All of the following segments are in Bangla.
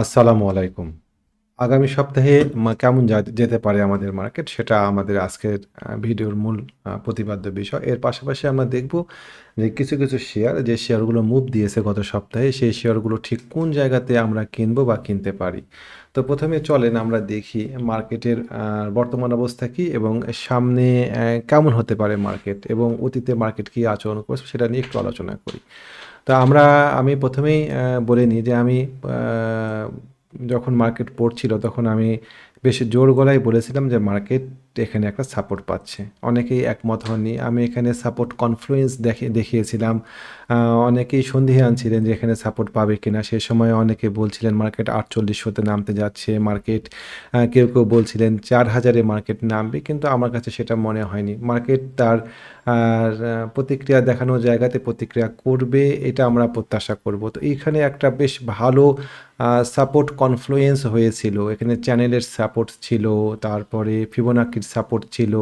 আসসালামু আলাইকুম। আগামী সপ্তাহে কেমন যেতে পারে আমাদের মার্কেট সেটা আমাদের আজকের ভিডিওর মূল প্রতিপাদ্য বিষয়। এর পাশাপাশি আমরা দেখব যে কিছু কিছু শেয়ার, যে শেয়ারগুলো মুভ দিয়েছে গত সপ্তাহে, সেই শেয়ারগুলো ঠিক কোন জায়গাতে আমরা কিনবো বা কিনতে পারি। তো প্রথমে চলেন আমরা দেখি মার্কেটের বর্তমান অবস্থা কি এবং সামনে কেমন হতে পারে মার্কেট এবং অতীতে মার্কেট কি আচরণ করছে সেটা নিয়ে একটু আলোচনা করি। তো আমরা, আমি প্রথমেই বলিনি বলে নিই যে আমি যখন মার্কেট পড়ছিল তখন আমি বেশ জোর গলায় বলেছিলাম যে মার্কেট এখানে একটা সাপোর্ট পাচ্ছে। অনেকেই একমত হননি। আমি এখানে সাপোর্ট কনফ্লুয়েন্স দেখে, দেখিয়েছিলাম। অনেকেই সন্দেহে আনছিলেন যে এখানে সাপোর্ট পাবে কিনা। সে সময় অনেকে বলছিলেন মার্কেট আটচল্লিশশোতে নামতে যাচ্ছে মার্কেট কেউ কেউ বলছিলেন চার হাজারে মার্কেট নামবে। কিন্তু আমার কাছে সেটা মনে হয়নি। মার্কেট তার, আর প্রতিক্রিয়া দেখানো জায়গাতে প্রতিক্রিয়া করবে, এটা আমরা প্রত্যাশা করব। তো এইখানে একটা বেশ ভালো সাপোর্ট কনফ্লুয়েন্স হয়েছিল। এখানে চ্যানেলের সাপোর্ট ছিল, তারপরে ফিবোনাকির সাপোর্ট ছিল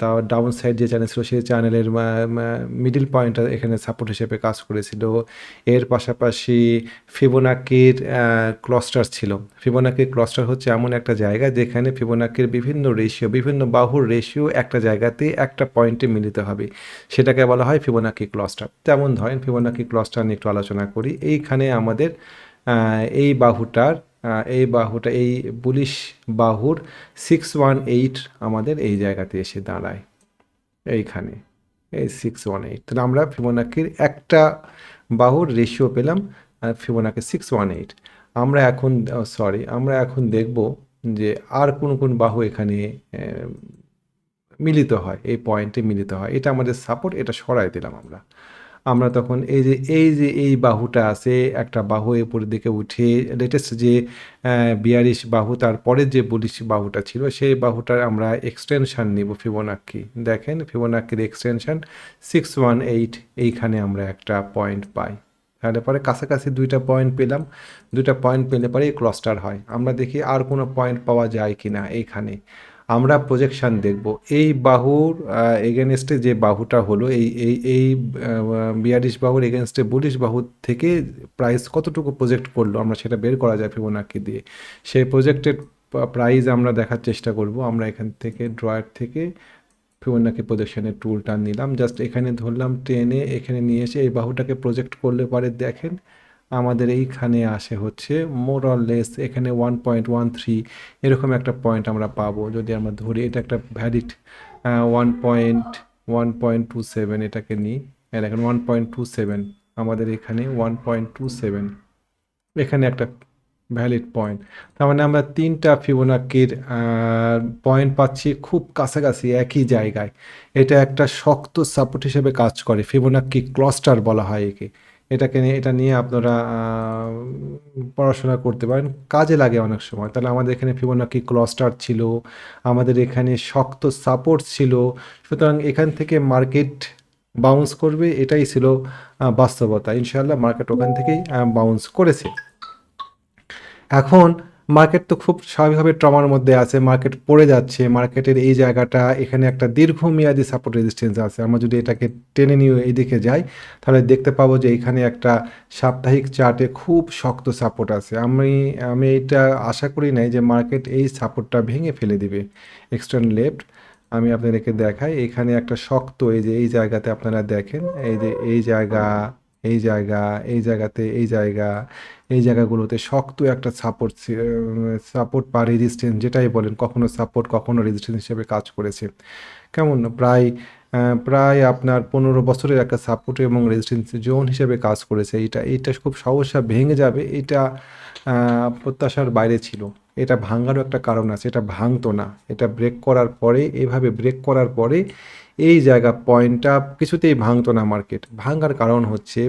তার ডাউন সাইড যে চ্যানেল ছিল, সেই চ্যানেলের মিডিল পয়েন্টটা এখানে সাপোর্ট হিসেবে কাজ করেছিল। এর পাশাপাশি ফিবোনাকির ক্লস্টার ছিল। ফিবোনাকির ক্লস্টার হচ্ছে এমন একটা জায়গা যেখানে ফিবোনাকির বিভিন্ন রেশিও বিভিন্ন বাহুর রেশিও একটা জায়গাতে একটা পয়েন্টে মিলিত হবে। সেটাকে বলা হয় ফিবোনাকি ক্লস্টার তেমন ধরেন ফিবোনাকি ক্লস্টার নিয়ে একটু আলোচনা করি। এইখানে আমাদের এই বাহুটার এই বাহুটা, এই বুলিশ বাহুর সিক্স ওয়ান এইট আমাদের এই জায়গাতে এসে দাঁড়ায়। এইখানে। এই সিক্স ওয়ান এইট তাহলে আমরা ফিবোনাকির একটা বাহুর রেশিও পেলাম ফিবোনাকি সিক্স ওয়ান এইট আমরা এখন সরি আমরা এখন দেখব যে আর কোন কোন বাহু এখানে মিলিত হয়, এই পয়েন্টে মিলিত হয়। এটা আমাদের সাপোর্ট এটা সরাই দিলাম আমরা। আমরা তখন এই যে এই যে, এই বাহুটা আছে, একটা বাহু উপরের দিকে উঠে লেটেস্ট যে বিয়ারিশ বাহু তারপরের যে বলিশ বাহুটা ছিল, সেই বাহুটার আমরা এক্সটেনশন নিব ফিবোনাক্কি দেখেন ফিবোনাক্কির এক্সটেনশন সিক্স ওয়ান এইট এইখানে আমরা একটা পয়েন্ট পাই। তাহলে পরে কাছাকাছি দুইটা পয়েন্ট পেলাম। দুইটা পয়েন্ট পেলে পরে এই হয়। আমরা দেখি আর কোনো পয়েন্ট পাওয়া যায় কি না এইখানে। আমরা প্রজেকশন দেখব। এই বাহুর এগেনস্টে যে বাহুটা হলো, এই এই এই বিয়াল্লিশ বাহুর এগেনস্টে বুলিশ বাহু থেকে প্রাইস কতটুকু প্রজেক্ট করল, আমরা সেটা বের করা যায় ফিবোনাকি দিয়ে। সেই প্রজেক্টেড প্রাইস আমরা দেখার চেষ্টা করব। আমরা এখান থেকে ড্রয়ার থেকে ফিবোনাকি প্রজেকশনের টুলটা নিলাম। জাস্ট এখানে ধরলাম টেনে এখানে নিয়ে এসে এই বাহুটাকে প্রজেক্ট করলে পরে দেখেন আমাদের এইখানে আসে হচ্ছে মোর লেস এখানে ওয়ান পয়েন্ট ওয়ান থ্রি এরকম একটা পয়েন্ট আমরা পাবো। যদি আমরা ধরি, এটা একটা valid one point one point two seven এটাকে নিই। দেখেন ওয়ান পয়েন্ট টু সেভেন আমাদের এখানে ওয়ান পয়েন্ট টু সেভেন এখানে একটা ভ্যালিড পয়েন্ট তার মানে আমরা তিনটা ফিবোনাকির পয়েন্ট পাচ্ছি খুব কাছাকাছি, একই জায়গায়। এটা একটা শক্ত সাপোর্ট হিসেবে কাজ করে ফিবোনাকি ক্লাস্টার বলা হয় একে। এটাকে নিয়ে, এটা নিয়ে আপনারা পড়াশোনা করতে পারেন। কাজে লাগে অনেক সময়। তাহলে আমাদের এখানে ফিবোনাকি ক্লস্টার ছিল, আমাদের এখানে শক্ত সাপোর্ট ছিল। সুতরাং এখান থেকে মার্কেট বাউন্স করবে, এটাই ছিল বাস্তবতা। ইনশাল্লাহ মার্কেট ওখান থেকেই বাউন্স করেছে। এখন মার্কেট তো খুব স্বাভাবিকভাবে ট্রমার মধ্যে আছে মার্কেট পড়ে যাচ্ছে মার্কেটের এই জায়গাটা, এখানে একটা দীর্ঘমেয়াদী সাপোর্ট রেজিস্ট্যান্স আছে। আমরা যদি এটাকে টেনে নিয়ে এইদিকে যাই, তাহলে দেখতে পাবো যে এখানে একটা সাপ্তাহিক চার্টে খুব শক্ত সাপোর্ট আছে। আমি আমি এটা আশা করি নাই যে মার্কেট এই সাপোর্টটা ভেঙে ফেলে দিবে। এক্সটার্ন লেফট আমি আপনাদেরকে দেখাই। এখানে একটা শক্ত, এই যে এই জায়গাতে আপনারা দেখেন, এই যে এই জায়গা এই জায়গা, এই জায়গাতে এই জায়গা, এই জায়গাগুলোতে শক্ত একটা সাপোর্ট সাপোর্ট বা রেজিস্ট্যান্স যেটাই বলেন, কখনো সাপোর্ট কখনো রেজিস্ট্যান্স হিসেবে কাজ করেছে। কেমন? প্রায় প্রায় আপনার পনেরো বছরের একটা সাপোর্ট এবং রেজিস্ট্যান্স জোন হিসেবে কাজ করেছে। এটা এটা খুব সহসা ভেঙে যাবে, এটা প্রত্যাশার বাইরে ছিল। এটা ভাঙারও একটা কারণ আছে, এটা ভাঙতো না। এটা ব্রেক করার পরে, এভাবে ব্রেক করার পরে এই জায়গা পয়েন্টটা কিছুতেই ভাঙতো না মার্কেট। ভাঙার কারণ হচ্ছে,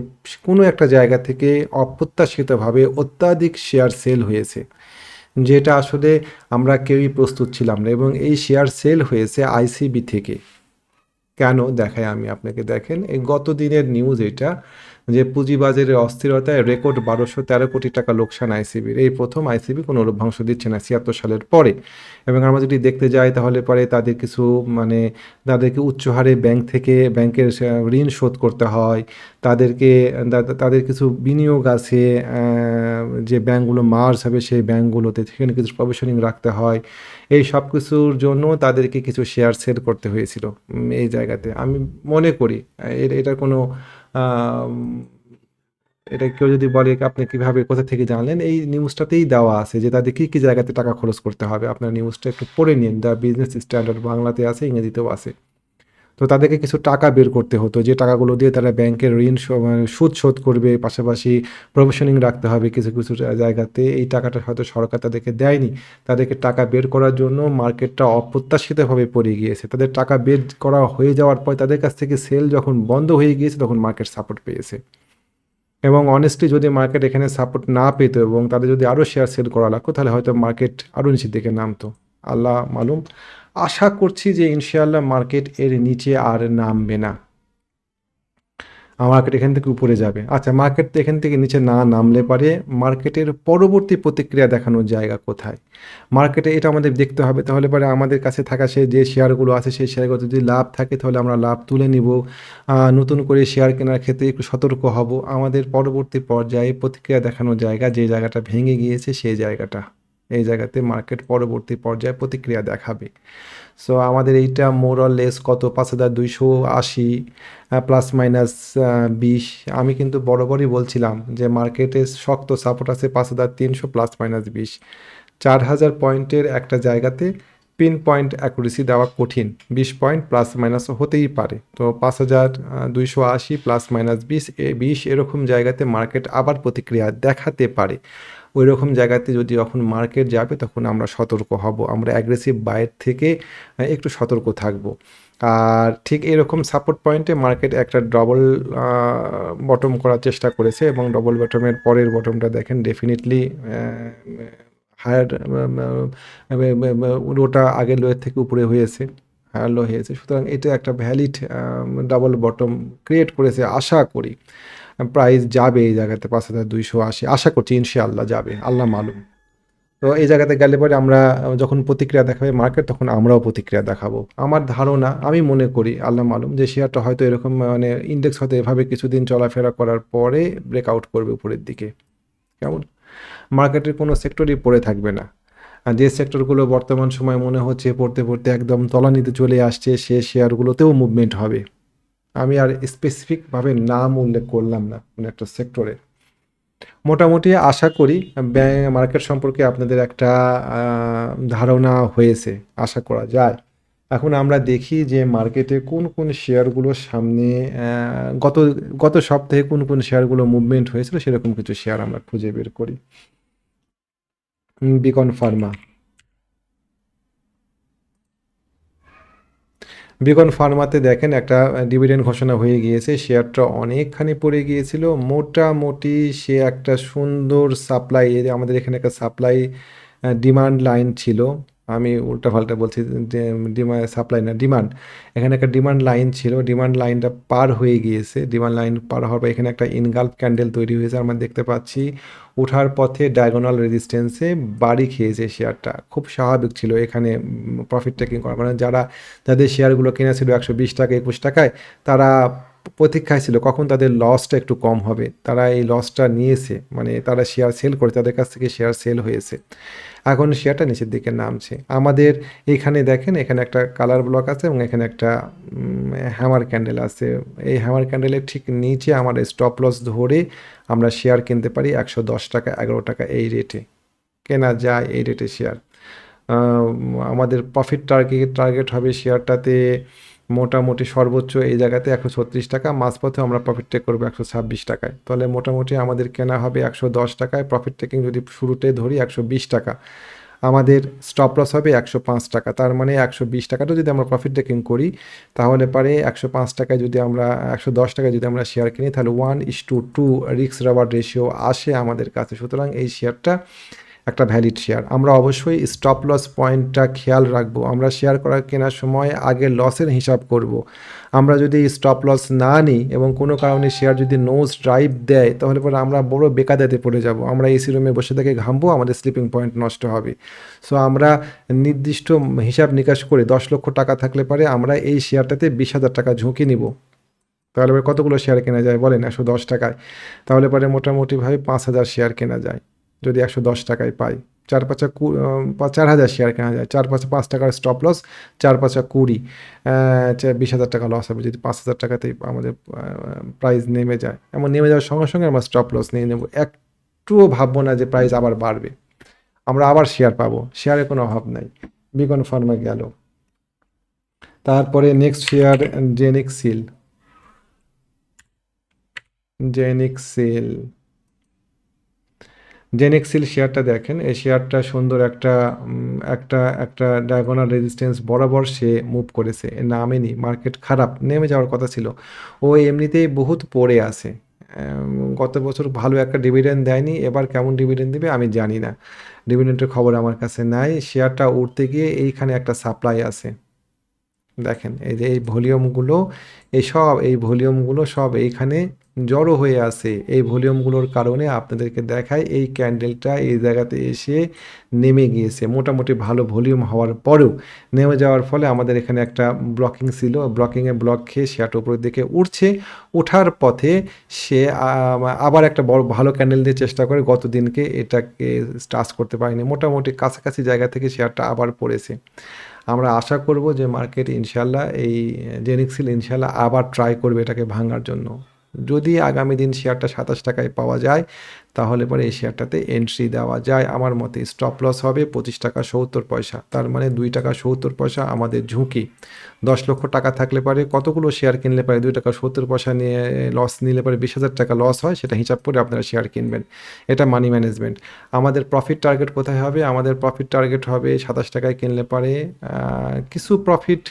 কোনো একটা জায়গা থেকে অপ্রত্যাশিতভাবে অত্যাধিক শেয়ার সেল হয়েছে, যেটা আসলে আমরা কেউই প্রস্তুত ছিলাম না এবং এই শেয়ার সেল হয়েছে আইসিবি থেকে। কেন দেখাই আমি আপনাকে দেখেন, এই গত দিনের নিউজ এটা যে পুঁজিবাজারের অস্থিরতায় রেকর্ড বারোশো তেরো কোটি টাকা লোকসান আইসিবির এই প্রথম আইসিবি কোনো লভ্যাংশ দিচ্ছে না, ছিয়াত্তর সালের পরে। এবং আমরা যদি দেখতে যাই তাহলে পরে তাদের কিছু মানে তাদেরকে উচ্চ হারে ব্যাংক থেকে ব্যাংকের ঋণ শোধ করতে হয়। তাদেরকে তাদের কিছু বিনিয়োগ আছে যে ব্যাংকগুলো মার্জ হবে সেই ব্যাংকগুলোতে সেখানে কিছু প্রফেশনিং রাখতে হয়। এই সব কিছুর জন্য তাদেরকে কিছু শেয়ার সেল করতে হয়েছিল এই জায়গাতে। আমি মনে করি এটা কোনো এটা কেউ যদি বলে আপনি কীভাবে, কোথা থেকে জানলেন, এই নিউজটাতেই দেওয়া আছে যে তাদের কী কী জায়গাতে টাকা খরচ করতে হবে। আপনার নিউজটা একটু পড়ে নিন। দ্য বিজনেস স্ট্যান্ডার্ড বাংলাতে আছে, ইংরেজিতেও আছে। তো তাদেরকে কিছু টাকা বের করতে হতো, যে টাকাগুলো দিয়ে তারা ব্যাংকের ঋণ মানে সুদ শোধ করবে, পাশাপাশি প্রফেশনিং রাখতে হবে কিছু কিছু জায়গাতে। এই টাকাটা হয়তো সরকার তাদেরকে দেয়নি। তাদেরকে টাকা বের করার জন্য মার্কেটটা অপ্রত্যাশিতভাবে পড়ে গিয়েছে। তাদের টাকা বের করা হয়ে যাওয়ার পর তাদের কাছ থেকে সেল যখন বন্ধ হয়ে গিয়েছে, তখন মার্কেট সাপোর্ট পেয়েছে। এবং অনেস্টলি যদি মার্কেট এখানে সাপোর্ট না পেত এবং তাদের যদি আরও শেয়ার সেল করা লাগতো, তাহলে হয়তো মার্কেট আরও নিচের দিকে নামতো। আল্লাহ মালুম। আশা করছি যে ইনশাআল্লাহ মার্কেট এর নিচে আর নামবে না। মার্কেট এখান থেকে উপরে যাবে। আচ্ছা মার্কেট তো এখান থেকে নিচে না নামলে পারে মার্কেটের পরবর্তী প্রতিক্রিয়া দেখানোর জায়গা কোথায়? মার্কেটে এটা আমাদের দেখতে হবে, তাহলে পরে আমাদের কাছে থাকা সে যে শেয়ারগুলো আছে, সেই শেয়ারগুলো যদি লাভ থাকে, তাহলে আমরা লাভ তুলে নিব। নতুন করে শেয়ার কেনার ক্ষেত্রে একটু সতর্ক হব। আমাদের পরবর্তী পর্যায়ে প্রতিক্রিয়া দেখানোর জায়গা, যে জায়গাটা ভেঙে গিয়েছে, সেই জায়গাটা। এই জায়গাতে মার্কেট পরবর্তী পর্যায়ে প্রতিক্রিয়া দেখাবে। সো আমাদের এইটা মোরাল লেস কত? পাঁচ হাজার দুইশো আশি প্লাস মাইনাস বিশ। আমি কিন্তু বরাবরই বলছিলাম যে মার্কেটে শক্ত সাপোর্ট আছে পাঁচ হাজার তিনশো প্লাস মাইনাস বিশ। চার হাজার পয়েন্টের একটা জায়গাতে পিন পয়েন্ট অ্যাকুরেসি দেওয়া কঠিন। বিশ পয়েন্ট প্লাস মাইনাস হতেই পারে। তো পাঁচ হাজার দুইশো আশি প্লাস মাইনাস বিশ, এ বিশ এরকম জায়গাতে মার্কেট আবার প্রতিক্রিয়া দেখাতে পারে। ওই রকম জায়গাতে যদি যখন মার্কেট যাবে, তখন আমরা সতর্ক হব। আমরা অ্যাগ্রেসিভ বাইর থেকে একটু সতর্ক থাকব। আর ঠিক এরকম সাপোর্ট পয়েন্টে মার্কেট একটা ডবল বটম করার চেষ্টা করেছে এবং ডবল বটমের পরের বটমটা দেখেন ডেফিনেটলি হায়ার ওটা আগের লোয়ের থেকে উপরে হয়েছে হায়ার লো হয়েছে। সুতরাং এটা একটা ভ্যালিড ডাবল বটম ক্রিয়েট করেছে, আশা করি। প্রাইস যাবে এই জায়গাতে পাঁচ হাজার দুইশো আশি। আশা করছি ইনশাআল্লাহ যাবে, আল্লাহ মালুম। তো এই জায়গাতে গেলে পরে আমরা যখন প্রতিক্রিয়া দেখাবে মার্কেট তখন আমরাও প্রতিক্রিয়া দেখাবো। আমার ধারণা, আমি মনে করি, আল্লাহ মালুম, যে শেয়ারটা হয়তো এরকম মানে ইন্ডেক্স হয়তো এভাবে কিছুদিন চলাফেরা করার পরে ব্রেকআউট করবে উপরের দিকে। কেমন? মার্কেটের কোনো সেক্টরই পড়ে থাকবে না। যে সেক্টরগুলো বর্তমান সময় মনে হচ্ছে পড়তে পড়তে একদম তলানিতে চলে আসছে, সে শেয়ারগুলোতেও মুভমেন্ট হবে। আমি আর স্পেসিফিকভাবে নাম উল্লেখ করলাম না কোনো একটা সেক্টরে মোটামুটি আশা করি ব্যাঙ্ক মার্কেট সম্পর্কে আপনাদের একটা ধারণা হয়েছে, আশা করা যায়। এখন আমরা দেখি যে মার্কেটে কোন কোন শেয়ারগুলো সামনে গত গত সপ্তাহে কোন কোন শেয়ারগুলো মুভমেন্ট হয়েছিল সেরকম কিছু শেয়ার আমরা খুঁজে বের করি। বিকন ফার্মা বিকন ফার্মাতে দেখেন একটা ডিভিডেন্ড ঘোষণা হয়ে গিয়েছে, শেয়ারটা অনেকখানি পড়ে গিয়েছিল। মোটামুটি সে একটা সুন্দর সাপ্লাই আমাদের এখানে একটা সাপ্লাই ডিমান্ড লাইন ছিল। আমি উল্টাপাল্টা বলছি ডিমান্ড সাপ্লাই না ডিমান্ড এখানে একটা ডিমান্ড লাইন ছিল ডিমান্ড লাইনটা পার হয়ে গিয়েছে। ডিমান্ড লাইন পার হওয়ার পর এখানে একটা ইনগাল্প ক্যান্ডেল তৈরি হয়েছে, আমরা দেখতে পাচ্ছি। ওঠার পথে ডায়াগোনাল রেজিস্ট্যান্সে বাড়ি খেয়েছে শেয়ারটা। খুব স্বাভাবিক ছিল এখানে প্রফিট টেকিং করা। মানে যারা, যাদের শেয়ারগুলো কেনা একশো বিশ টাকা, একুশ টাকায়, তারা প্রতীক্ষায় ছিল কখন তাদের লসটা একটু কম হবে। তারা এই লসটা নিয়েছে মানে তারা শেয়ার সেল করে তাদের কাছ থেকে শেয়ার সেল হয়েছে। এখন শেয়ারটা নিচের দিকে নামছে। আমাদের এখানে দেখেন, এখানে একটা কালার ব্লক আছে এবং এখানে একটা হ্যামার ক্যান্ডেল আছে। এই হ্যামার ক্যান্ডেলের ঠিক নিচে আমার স্টপ লস ধরে আমরা শেয়ার কিনতে পারি একশো দশ টাকা, এগারো টাকা এই রেটে কেনা যায় এই রেটে শেয়ার আমাদের প্রফিট টার্গেট টার্গেট হবে শেয়ারটাতে মোটামুটি সর্বোচ্চ এই জায়গাতে একশো ছত্রিশ টাকা, মাঝপথে আমরা প্রফিট টেক করব একশো ছাব্বিশ টাকায়। তাহলে মোটামুটি আমাদের কেনা হবে একশো দশ টাকায় প্রফিট টেকিং যদি শুরুতে ধরি একশো বিশ টাকা। আমাদের স্টপ লস হবে একশো পাঁচ টাকা, তার মানে একশো বিশ টাকাটা যদি আমরা প্রফিট টেকিং করি, তাহলে পারে একশো পাঁচ টাকায় যদি আমরা, একশো দশ টাকায় যদি আমরা শেয়ার কিনি, তাহলে ওয়ান ইস টু টু রিক্স রাবার রেশিও আসে আমাদের কাছে। সুতরাং এই শেয়ারটা একটা ভ্যালিড শেয়ার আমরা অবশ্যই স্টপ লস পয়েন্টটা খেয়াল রাখব। আমরা শেয়ার করার কেনার সময় আগে লসের হিসাব করব। আমরা যদি স্টপ লস না নিই এবং কোনো কারণে শেয়ার যদি নোজ ড্রাইভ দেয়, তাহলে পরে আমরা বড় বেকাদাতে পড়ে যাব। আমরা এসি রুমে বসে থেকে ঘামবো, আমাদের স্লিপিং পয়েন্ট নষ্ট হবে। সো আমরা নির্দিষ্ট হিসাব নিকাশ করে দশ লক্ষ টাকা থাকলে পারে আমরা এই শেয়ারটাতে বিশ হাজার টাকা ঝুঁকি নিব। তাহলে পরে কতগুলো শেয়ার কেনা যায়? বলেন, একশো দশ টাকায়। তাহলে পরে মোটামুটিভাবে পাঁচ হাজার শেয়ার কেনা যায়। যদি একশো দশ টাকায় পাই। চার পাঁচা কু চার হাজার শেয়ার কেনা যায়। চার পাঁচা পাঁচ টাকার স্টপ লস চার পাঁচা কুড়ি বিশ হাজার টাকা লস হবে। যদি পাঁচ হাজার টাকাতেই আমাদের প্রাইস নেমে যায়। এমন নেমে যাওয়ার সঙ্গে সঙ্গে আমরা স্টপ লস নিয়ে নেব। একটুও ভাববো না যে প্রাইস আবার বাড়বে। আমরা আবার শেয়ার পাবো। শেয়ারের কোনো অভাব নাই। বিকন ফার্মা গেল। তারপরে নেক্সট শেয়ার জেনিক সিল জেনিক্সিল জেনিক্সিল শেয়ারটা দেখেন, এই শেয়ারটা সুন্দর একটা একটা একটা ডায়াগোনাল রেজিস্ট্যান্স বরাবর সে মুভ করেছে। নামেনি মার্কেট খারাপ, নেমে যাওয়ার কথা ছিল। ও এমনিতেই বহুত পড়ে আছে। গত বছর ভালো একটা ডিভিডেন্ড দেয়নি, এবার কেমন ডিভিডেন্ড দিবে আমি জানি না। ডিভিডেন্ডের খবর আমার কাছে নাই শেয়ারটা উঠতে গিয়ে এইখানে একটা সাপ্লাই আছে। দেখেন, এই যে এই ভলিউমগুলো এই সব, এই ভলিউমগুলো সব এইখানে জড়ো হয়ে আছে। এই ভলিউমগুলোর কারণে আপনাদেরকে দেখায় এই ক্যান্ডেলটা এই জায়গাতে এসে নেমে গিয়েছে। মোটামুটি ভালো ভলিউম হওয়ার পরেও নেমে যাওয়ার ফলে আমাদের এখানে একটা ব্লকিং ছিল। ব্লকিংয়ে ব্লক খেয়ে শেয়ারটা উপরের দিকে উঠছে। ওঠার পথে সে আবার একটা বড় ভালো ক্যান্ডেল দিয়ে চেষ্টা করে গত দিনকে এটাকে স্টার্চ করতে পারেনি। মোটামুটি কাছাকাছি জায়গা থেকে শেয়ারটা আবার পড়েছে। আমরা আশা করব যে মার্কেট ইনশাল্লাহ এই জেনিক্সিল ইনশাল্লাহ আবার ট্রাই করবে এটাকে ভাঙার জন্য। যদি আগামী দিন শেয়ারটা সাতাশ টাকায় পাওয়া যায়, তাহলে পরে এই শেয়ারটাতে এন্ট্রি দেওয়া যায়। আমার মতে স্টপ লস হবে পঁচিশ টাকা সত্তর পয়সা। তার মানে দুই টাকা সত্তর পয়সা আমাদের ঝুঁকি। দশ লক্ষ টাকা থাকলে পারে কতগুলো শেয়ার কিনলে পারে দুই টাকা সত্তর পয়সা নিয়ে লস নিলে পারে বিশ হাজার টাকা লস হয়, সেটা হিসাব করে আপনারা শেয়ার কিনবেন। এটা মানি ম্যানেজমেন্ট আমাদের প্রফিট টার্গেট কোথায় হবে? আমাদের প্রফিট টার্গেট হবে সাতাশ টাকায় কিনলে পারে কিছু প্রফিট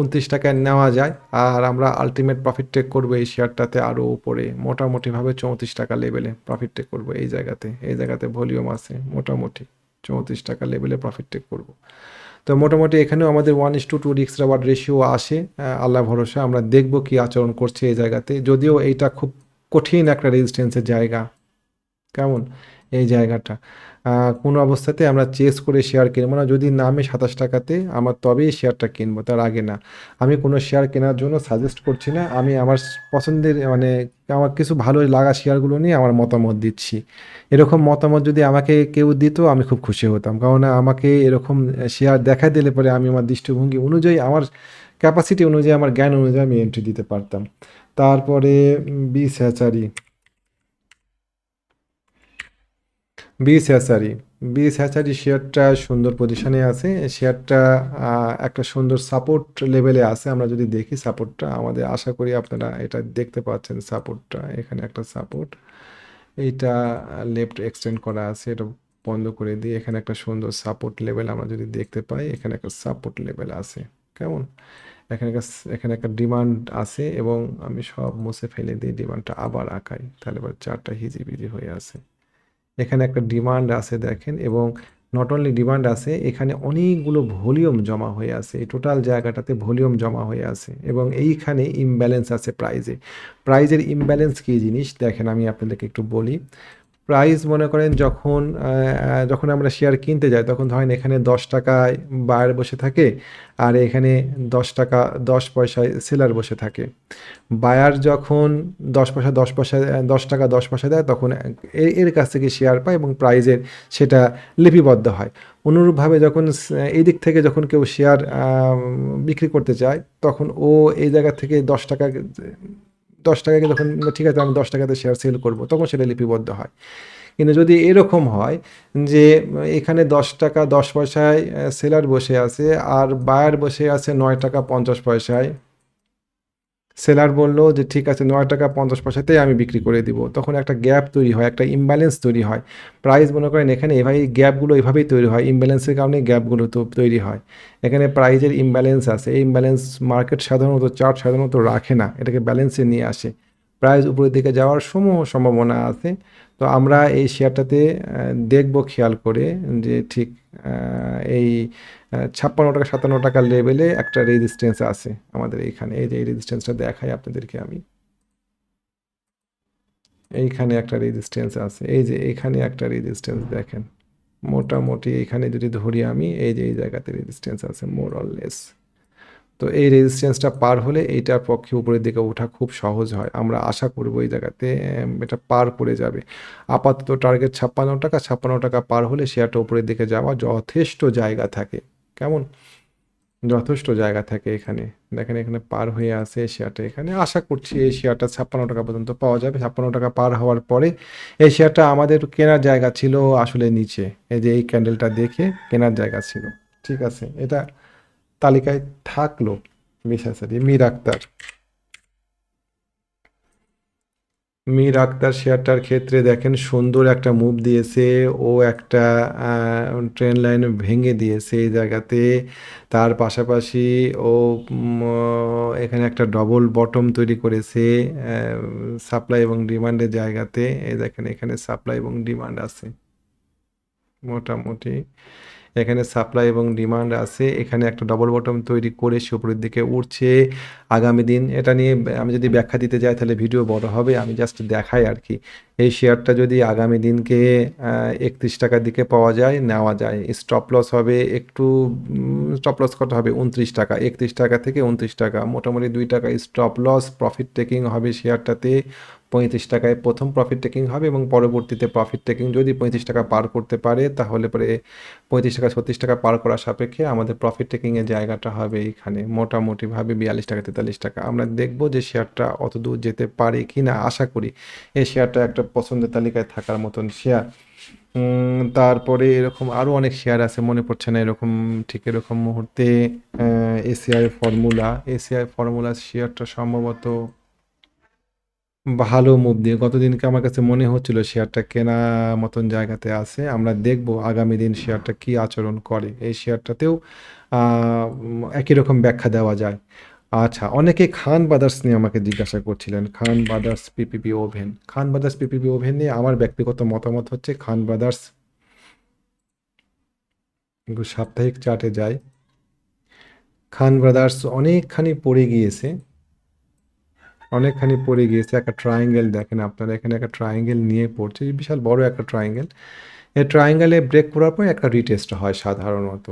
উনত্রিশ টাকায় নেওয়া যায়। আর আমরা আলটিমেট প্রফিট টেক করব এই শেয়ারটাতে আরও উপরে। মোটামুটিভাবে চৌত্রিশ টাকা লেভেলে প্রফিট টেক করব এই জায়গাতে। এই জায়গাতে ভলিউম আছে, মোটামুটি চৌত্রিশ টাকা লেভেলে প্রফিট টেক করব। তো মোটামুটি এখানেও আমাদের ওয়ান ইস টু টু রিক্স রাবার রেশিও আসে আল্লাহ ভরসা। আমরা দেখব কি আচরণ করছে এই জায়গাতে। যদিও এইটা খুব কঠিন একটা রেজিস্ট্যান্সের জায়গা। কেমন? এই জায়গাটা। কোনো অবস্থাতে আমরা চেস করে শেয়ার কিনবো না। যদি নামে সাতাশ টাকাতে, আমার তবেই শেয়ারটা কিনবো, তার আগে না। আমি কোনো শেয়ার কেনার জন্য সাজেস্ট করছি না। আমি আমার পছন্দের মানে আমার কিছু ভালো লাগা শেয়ারগুলো নিয়ে আমার মতামত দিচ্ছি। এরকম মতামত যদি আমাকে কেউ দিত, আমি খুব খুশি হতাম। কারণ আমাকে এরকম শেয়ার দেখা দিলে পরে আমি আমার দৃষ্টিভঙ্গি অনুযায়ী, আমার ক্যাপাসিটি অনুযায়ী, আমার জ্ঞান অনুযায়ী আমি এন্ট্রি দিতে পারতাম। তারপরে বি স্যাচারি বি স্যাচারি বি স্যাচারি শেয়ারটা সুন্দর পজিশনে আছে। শেয়ারটা একটা সুন্দর সাপোর্ট লেভেলে আছে। আমরা যদি দেখি সাপোর্টটা আমাদের আশা করি আপনারা এটা দেখতে পাচ্ছেন সাপোর্টটা এখানে একটা সাপোর্ট এইটা লেফট এক্সটেন্ড করা আছে। এটা বন্ধ করে দিয়ে এখানে একটা সুন্দর সাপোর্ট লেভেল আমরা যদি দেখতে পাই, এখানে একটা সাপোর্ট লেভেল আছে। কেমন? এখানে একটা এখানে একটা ডিমান্ড আছে এবং আমি সব মুছে ফেলে দিয়ে ডিমান্ডটা আবার আঁকাই। তাহলে এবার চারটা হিজিবিজি হয়ে আছে। এখানে একটা ডিমান্ড আছে দেখেন, এবং নট অনলি ডিমান্ড আছে, এখানে অনেকগুলো ভলিউম জমা হয়ে আছে, এই টোটাল জায়গাটাতে ভলিউম জমা হয়ে আছে, এবং এইখানে ইমব্যালেন্স আছে প্রাইজে প্রাইজের ইমব্যালেন্স কী জিনিস? দেখেন, আমি আপনাদেরকে একটু বলি। প্রাইস মনে করেন যখন যখন আমরা শেয়ার কিনতে যাই, তখন ধরেন এখানে দশ টাকায় বায়ার বসে থাকে আর এখানে দশ টাকা, দশ পয়সায় সেলার বসে থাকে। বায়ার যখন দশ পয়সা দশ পয়সা, দশ টাকা, দশ পয়সা দেয়, তখন এর কাছ থেকে শেয়ার পায় এবং প্রাইজের সেটা লিপিবদ্ধ হয়। অনুরূপভাবে যখন এই দিক থেকে যখন কেউ শেয়ার বিক্রি করতে চায়, তখন ও এই জায়গা থেকে দশ টাকা দশ টাকাকে যখন ঠিক আছে, আমি দশ টাকাতে শেয়ার সেল করব, তখন সেটা লিপিবদ্ধ হয়। কিন্তু যদি এরকম হয় যে, এখানে দশ টাকা দশ পয়সায় সেলার বসে আছে, আর বায়ার বসে আছে নয় টাকা পঞ্চাশ পয়সায় সেলার বলল যে, ঠিক আছে, নয় টাকা পঞ্চাশ পয়সাতেই আমি বিক্রি করে দিব। তখন একটা গ্যাপ তৈরি হয়, একটা ইমব্যালেন্স তৈরি হয়। প্রাইস মনে করেন এখানে এভাবেই, গ্যাপগুলো এভাবেই তৈরি হয় ইমব্যালেন্সের কারণে গ্যাপগুলো তো তৈরি হয়। এখানে প্রাইজের ইমব্যালেন্স আছে, এই ইমব্যালেন্স মার্কেট সাধারণত চার্ট সাধারণত রাখে না, এটাকে ব্যালেন্সে নিয়ে আসে। প্রাইস উপরের দিকে যাওয়ার সমূহ সম্ভাবনা আছে। তো আমরা এই শেয়ারটাতে দেখব খেয়াল করে যে ঠিক এই ছাপ্পান্ন টাকা, সাতান্ন টাকার লেভেলে একটা রেজিস্ট্যান্স আছে আমাদের এইখানে। এই যে এই রেজিস্ট্যান্সটা দেখাই আপনাদেরকে আমি। এইখানে একটা রেজিস্ট্যান্স আছে। এই যে এখানে একটা রেজিস্ট্যান্স দেখেন। মোটামুটি এখানে যদি ধরি আমি, এই যে এই জায়গাতে রেজিস্ট্যান্স আছে মোর অর লেস তো এই রেজিস্ট্যান্সটা পার হলে এইটার পক্ষে উপরের দিকে ওঠা খুব সহজ হয়। আমরা আশা করব এই জায়গাতে এটা পার করে যাবে। আপাতত টার্গেট ছাপ্পান্ন টাকা ছাপ্পান্ন টাকা পার হলে শেয়ারটা উপরের দিকে যাওয়া যথেষ্ট জায়গা থাকে। কেমন? যথেষ্ট জায়গা থাকে এখানে। দেখেন এখানে পার হয়ে আসে শেয়ারটা এখানে। আশা করছি এই শেয়ারটা ছাপ্পান্ন টাকা পর্যন্ত পাওয়া যাবে। ছাপ্পান্ন টাকা পার হওয়ার পরে এই শেয়ারটা আমাদের কেনার জায়গা ছিল আসলে নিচে। এই যে এই ক্যান্ডেলটা দেখে কেনার জায়গা ছিল। ঠিক আছে? এটা তালিকায় থাকল বিশেষারি মীর আক্তার। মীর আক্তার শেয়ারটার ক্ষেত্রে দেখেন সুন্দর একটা মুভ দিয়েছে, ও একটা ট্রেন লাইন ভেঙে দিয়েছে এই জায়গাতে। তার পাশাপাশি ও এখানে একটা ডবল বটম তৈরি করেছে সাপ্লাই এবং ডিমান্ডের জায়গাতে। এই দেখেন এখানে সাপ্লাই এবং ডিমান্ড আছে। মোটামুটি। এখানে সাপ্লাই এবং ডিমান্ড আছে। এখানে একটা ডবল বটম তৈরি করে সে উপরের দিকে উঠছে। আগামী দিন এটা নিয়ে আমি যদি ব্যাখ্যা দিতে যাই, তাহলে ভিডিও বড় হবে। আমি জাস্ট দেখাই আর কি। এই শেয়ারটা যদি আগামী দিনকে একত্রিশ টাকার দিকে পাওয়া যায়, নেওয়া যায়। স্টপ লস হবে একটু স্টপ লস কত হবে? উনত্রিশ টাকা। একত্রিশ টাকা থেকে উনত্রিশ টাকা। মোটামুটি দুই টাকা স্টপ লস প্রফিট টেকিং হবে শেয়ারটাতে পঁয়ত্রিশ টাকায় প্রথম প্রফিট টেকিং হবে এবং পরবর্তীতে প্রফিট টেকিং যদি পঁয়ত্রিশ টাকা পার করতে পারে, তাহলে পরে পঁয়ত্রিশ টাকা, ছত্রিশ টাকা পার করার সাপেক্ষে আমাদের প্রফিট টেকিংয়ের জায়গাটা হবে এইখানে। মোটামুটিভাবে বিয়াল্লিশ টাকা, তেতাল্লিশ টাকা। আমরা দেখব যে শেয়ারটা অত দূর যেতে পারে কি না আশা করি এই শেয়ারটা একটা পছন্দের তালিকায় থাকার মতন শেয়ার তারপরে এরকম আরও অনেক শেয়ার আছে, মনে পড়ছে না এরকম, ঠিক এরকম মুহূর্তে এসিআই ফর্মুলা এসিআই ফর্মুলা শেয়ারটা সম্ভবত ভালো মুভ দিয়ে। গতদিনকে আমার কাছে মনে হচ্ছিল শেয়ারটা কেনা মতন জায়গাতে আছে? আমরা দেখব আগামী দিন শেয়ারটা কি আচরণ করে। এই শেয়ারটাতেও একই রকম ব্যাখ্যা দেওয়া যায়। আচ্ছা অনেকে খান ব্রাদার্স নিয়ে আমাকে জিজ্ঞাসা করছিলেন। Khan brothers PPP oven. Khan brothers PPP oven নিয়ে আমার ব্যক্তিগত মতামত হচ্ছে খান ব্রাদার্স সাপ্তাহিক চার্টে যায় খান ব্রাদার্স অনেকখানি পড়ে গিয়েছে। অনেকখানি পড়ে গিয়েছে, একটা ট্রায়াঙ্গেল দেখেন আপনারা, এখানে একটা ট্রায়াঙ্গেল নিয়ে পড়ছে বিশাল বড় একটা ট্রায়াঙ্গেল এই ট্রায়াঙ্গেলে ব্রেক করার পর একটা রিটেস্ট হয় সাধারণত।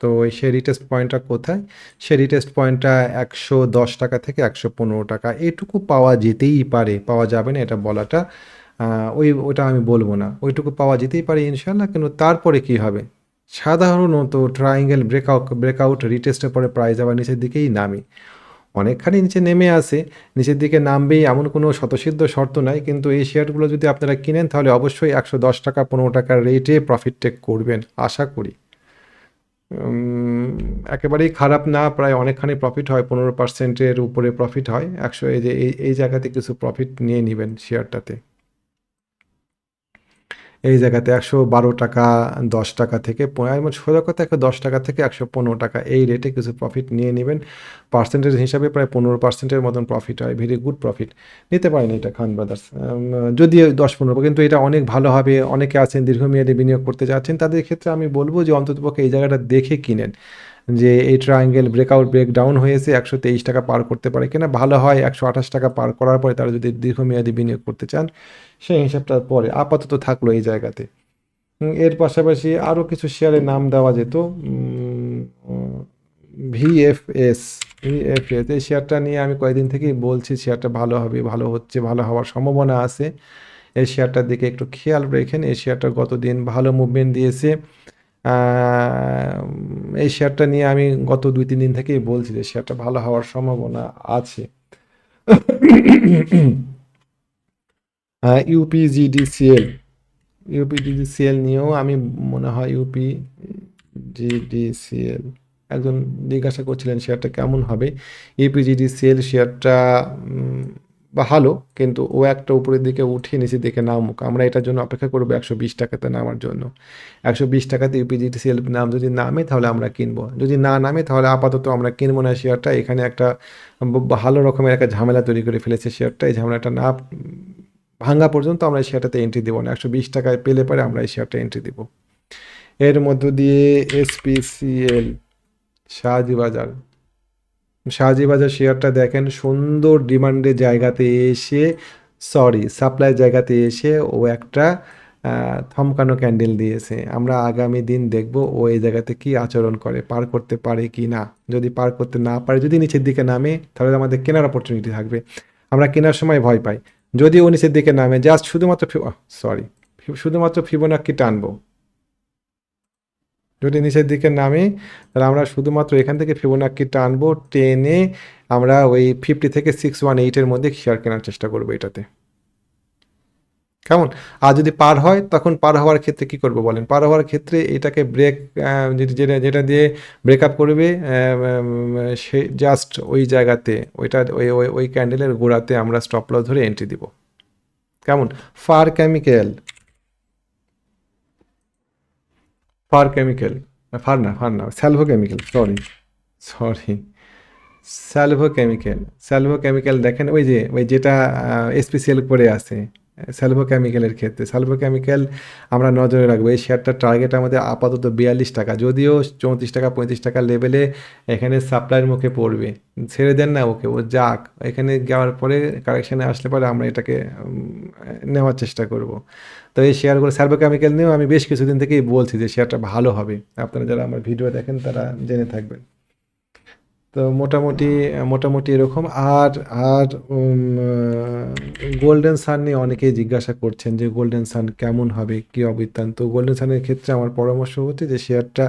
তো এই সে রিটেস্ট পয়েন্টটা কোথায়? সে রিটেস্ট পয়েন্টটা একশো দশ টাকা থেকে একশো পনেরো টাকা। এটুকু পাওয়া যেতেই পারে, পাওয়া যাবে না এটা বলাটা। ওই, ওটা আমি বলব না। ওইটুকু পাওয়া যেতেই পারে ইনশাল্লাহ কিন্তু তারপরে কি হবে? সাধারণত ট্রায়াঙ্গেল ব্রেকআউট ব্রেকআউট রিটেস্টের পরে প্রাইস আবার নিচের দিকেই নামে। অনেকখানি নিচে নেমে আসে, নিচের দিকে নামবেই এমন কোনো শতসিদ্ধ শর্ত নাই, কিন্তু এই শেয়ারগুলো যদি আপনারা কিনেন তাহলে অবশ্যই একশো দশ টাকা, পনেরো টাকার রেটে প্রফিট টেক করবেন, আশা করি। একেবারেই খারাপ না, প্রায় অনেকখানি প্রফিট হয়, পনেরো পার্সেন্টের উপরে প্রফিট হয়, একশো এই যে, এই এই জায়গাতে কিছু প্রফিট নিয়ে নেবেন শেয়ারটাতে। এই জায়গাতে একশো বারো টাকা, দশ টাকা থেকে পনেরো সোজা কথা, একশো দশ টাকা থেকে একশো পনেরো টাকা এই রেটে কিছু প্রফিট নিয়ে নেবেন। পার্সেন্টেজ হিসাবে প্রায় পনেরো পার্সেন্টের মতন প্রফিট হয় ভেরি গুড প্রফিট নিতে পারেন এটা খান ব্রাদার্স যদি দশ পনেরো, কিন্তু এটা অনেক ভালো হবে। অনেকে আছেন, দীর্ঘমেয়াদী বিনিয়োগ করতে যাচ্ছেন, তাদের ক্ষেত্রে আমি বলব যে অন্ততপক্ষে এই জায়গাটা দেখে কিনেন। যে এই ট্রায়াঙ্গেল ব্রেকআউট ব্রেক ডাউন হয়েছে, একশো তেইশ টাকা পার করতে পারে কিনা, ভালো হয় একশো আঠাশ টাকা পার করার পরে তারা যদি দীর্ঘমেয়াদী বিনিয়োগ করতে চান, সেই হিসাবটা পরে, আপাতত থাকল এই জায়গাতে। এর পাশাপাশি আরও কিছু শেয়ারের নাম দেওয়া যেত ভিএফএস ভিএফএস, এই শেয়ারটা নিয়ে আমি কয়েকদিন থেকেই বলছি শেয়ারটা ভালো হবে, ভালো হচ্ছে, ভালো হওয়ার সম্ভাবনা আছে। এই শেয়ারটার দিকে একটু খেয়াল রেখেন, এই শেয়ারটা গতদিন ভালো মুভমেন্ট দিয়েছে। এই শেয়ারটা নিয়ে আমি গত দুই, তিন দিন থেকেই বলছি যে শেয়ারটা ভালো হওয়ার সম্ভাবনা আছে। ইউপিজিডিসিএল ইউপিজিডিসিএল নিয়েও আমি মনে হয় ইউপি জিডিসিএল একজন জিজ্ঞাসা করছিলেন শেয়ারটা কেমন হবে। ইউপিজিডিসিএল শেয়ারটা উম, ভালো কিন্তু ও একটা উপরের দিকে উঠে নিচের দিকে নামুক। আমরা এটার জন্য অপেক্ষা করব একশো বিশ টাকাতে নামার জন্য। একশো বিশ টাকাতে ইউপিজিটিসিএল নাম যদি নামে তাহলে আমরা কিনবো। যদি না নামে তাহলে আপাতত আমরা কিনবো না শেয়ারটা। এখানে একটা ভালো রকমের একটা ঝামেলা তৈরি করে ফেলেছে শেয়ারটা। এই ঝামেলাটা না উম, ভাঙা পর্যন্ত আমরা এই শেয়ারটাতে এন্ট্রি দেবো না। একশো বিশ টাকায় পেলে পরে আমরা এই শেয়ারটা এন্ট্রি দেবো। এর মধ্য দিয়ে এসপিসিএল শাহজি বাজার শাহজি বাজার শেয়ারটা দেখেন, সুন্দর ডিমান্ডের জায়গাতে এসে সরি সাপ্লাই জায়গাতে এসে ও একটা থমকানো ক্যান্ডেল দিয়েছে। আমরা আগামী দিন দেখব ও এই জায়গাতে কি আচরণ করে, পার করতে পারে কি না। যদি পার করতে না পারে, যদি নিচের দিকে নামে, তাহলে আমাদের কেনার অপরচুনিটি থাকবে। আমরা কেনার সময় ভয় পাই। যদি ও নিচের দিকে নামে জাস্ট শুধুমাত্র সরি শুধুমাত্র ফিবোনাক্কি টানবো। যদি নিচের দিকে নামে, তাহলে আমরা শুধুমাত্র এখান থেকে ফিবোনাক্কি টানবো টেনে আমরা ওই ফিফটি থেকে সিক্স ওয়ান এইটের মধ্যে শেয়ার কেনার চেষ্টা করব এটাতে। কেমন? আর যদি পার হয়, তখন পার হওয়ার ক্ষেত্রে কি করব বলেন? পার হওয়ার ক্ষেত্রে এটাকে ব্রেক যেটা যেটা দিয়ে ব্রেক আপ করবে সে জাস্ট ওই জায়গাতে, ওইটা, ওই ওই ওই ক্যান্ডেলের গোড়াতে আমরা স্টপ লস ধরে এন্ট্রি দিব। কেমন? Far chemical far chemical far না ফার না salvo chemical sorry sorry salvo chemical salvo chemical দেখেন, ওই যে, ওই যেটা স্পেশাল করে আছে স্যালভো কেমিক্যালের ক্ষেত্রে। স্যালভো কেমিক্যাল আমরা নজরে রাখব, এই শেয়ারটার টার্গেট আমাদের আপাতত বিয়াল্লিশ টাকা, যদিও চৌত্রিশ টাকা, পঁয়ত্রিশ টাকা লেভেলে এখানে সাপ্লাইয়ের মুখে পড়বে। ছেড়ে দেন না ওকে, ও যাক, এখানে যাওয়ার পরে কারেকশানে আসলে পরে আমরা এটাকে নেওয়ার চেষ্টা করব। তো এই শেয়ারগুলো সার্ভো কেমিক্যাল নিয়েও আমি বেশ কিছুদিন থেকেই বলছি যে শেয়ারটা ভালো হবে। আপনারা যারা আমার ভিডিও দেখেন তারা জেনে থাকবেন। তো মোটামুটি মোটামুটি এরকম। আর আর গোল্ডেন সান নিয়ে অনেকেই জিজ্ঞাসা করছেন যে গোল্ডেন সান কেমন হবে, কী অবৃত্তান্ত গোল্ডেন সানের ক্ষেত্রে আমার পরামর্শ হচ্ছে যে শেয়ারটা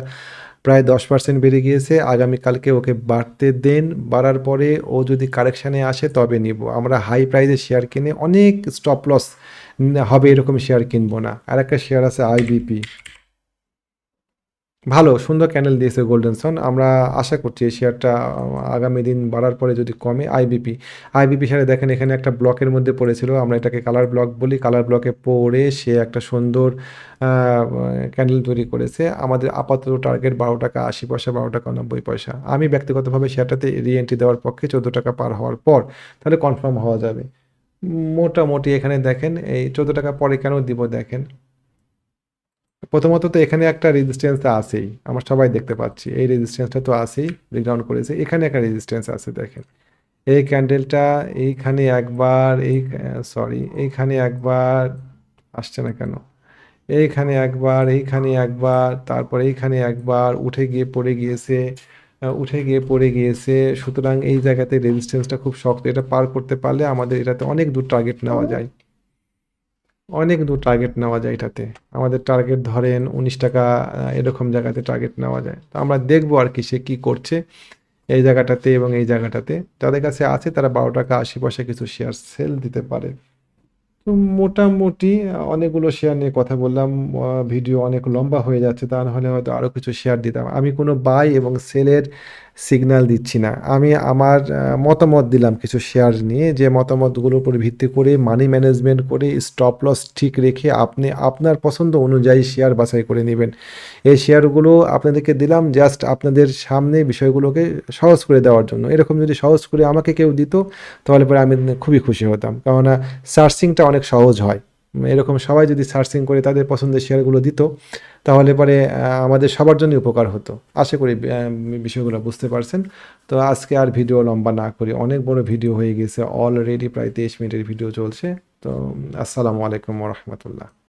প্রায় দশ পার্সেন্ট বেড়ে গিয়েছে। আগামীকালকে ওকে বাড়তে দেন। বাড়ার পরে ও যদি কারেকশানে আসে তবে নিব। আমরা হাই প্রাইজের শেয়ার কিনে অনেক স্টপ লস হবে এরকম শেয়ার কিনবো না। আর একটা শেয়ার আছে আইবিপি ভালো, সুন্দর ক্যান্ডেল দিয়েছে গোল্ডেন সন আমরা আশা করছি এই শেয়ারটা আগামী দিন বাড়ার পরে যদি কমে আইবিপি আইবিপি শেয়ারে দেখেন, এখানে একটা ব্লকের মধ্যে পড়েছিল। আমরা এটাকে কালার ব্লক বলি। কালার ব্লকে পড়ে সে একটা সুন্দর ক্যান্ডেল তৈরি করেছে। আমাদের আপাতত টার্গেট বারো টাকা আশি পয়সা, বারো টাকা নব্বই পয়সা। আমি ব্যক্তিগতভাবে শেয়ারটাতে রিএন্ট্রি দেওয়ার পক্ষে চোদ্দ টাকা পার হওয়ার পর, তাহলে কনফার্ম হওয়া যাবে। মোটামুটি এখানে দেখেন, এই চোদ্দ টাকা পরে কেন দিব দেখেন। প্রথমত তো এখানে একটা রেজিস্ট্যান্স আছেই, আমরা সবাই দেখতে পাচ্ছি। এই রেজিস্ট্যান্সটা তো আছেই ব্রেকডাউন করেছে। এখানে একটা রেজিস্ট্যান্স আছে দেখেন। এই ক্যান্ডেলটা এইখানে একবার, এই সরি এইখানে একবার, আসছে না কেন? এইখানে একবার এইখানে একবার, তারপর এইখানে একবার, উঠে গিয়ে পড়ে গিয়েছে। উঠে গিয়ে পড়ে গিয়েছে। সুতরাং এই জায়গাতে রেজিস্ট্যান্সটা খুব শক্ত। এটা পার করতে পারলে আমাদের এটাতে অনেক দূর টার্গেট নেওয়া যায়। অনেক দূর টার্গেট নেওয়া যায় এটাতে। আমাদের টার্গেট ধরেন উনিশ টাকা এরকম জায়গাতে টার্গেট নেওয়া যায়। তো আমরা দেখব আর কি সে কী করছে এই জায়গাটাতে এবং এই জায়গাটাতে। যাদের কাছে আছে তারা বারো টাকা আশি পয়সা কিছু শেয়ার সেল দিতে পারে। মোটামুটি অনেকগুলো শেয়ার নিয়ে কথা বললাম ভিডিও অনেক লম্বা হয়ে যাচ্ছে, তা না হলে হয়তো আরও কিছু শেয়ার দিতাম। আমি কোনো বাই এবং সেলের সিগন্যাল দিচ্ছি না। আমি আমার মতামত দিলাম কিছু শেয়ার নিয়ে যে মতামতগুলোর উপর ভিত্তি করে মানি ম্যানেজমেন্ট করে স্টপ লস ঠিক রেখে আপনি আপনার পছন্দ অনুযায়ী শেয়ার বাছাই করে নেবেন। এই শেয়ারগুলো আপনাদেরকে দিলাম জাস্ট আপনাদের সামনে বিষয়গুলোকে সহজ করে দেওয়ার জন্য। এরকম যদি সহজ করে আমাকে কেউ দিত, তাহলে পরে আমি খুবই খুশি হতাম। কেননা সার্চিংটা অনেক সহজ হয়। এরকম সবাই যদি সার্চিং করে তাদের পছন্দের শেয়ারগুলো দিত তাহলে পরে আমাদের সবার জন্য উপকার হতো। আশা করি বিষয়গুলো বুঝতে পারছেন। তো আজকে আর ভিডিও লম্বা না করি অনেক বড় ভিডিও হয়ে গেছে। অলরেডি প্রায় তেইশ মিনিটের ভিডিও চলছে। তো আসসালামু আলাইকুম রহমতুল্লাহ।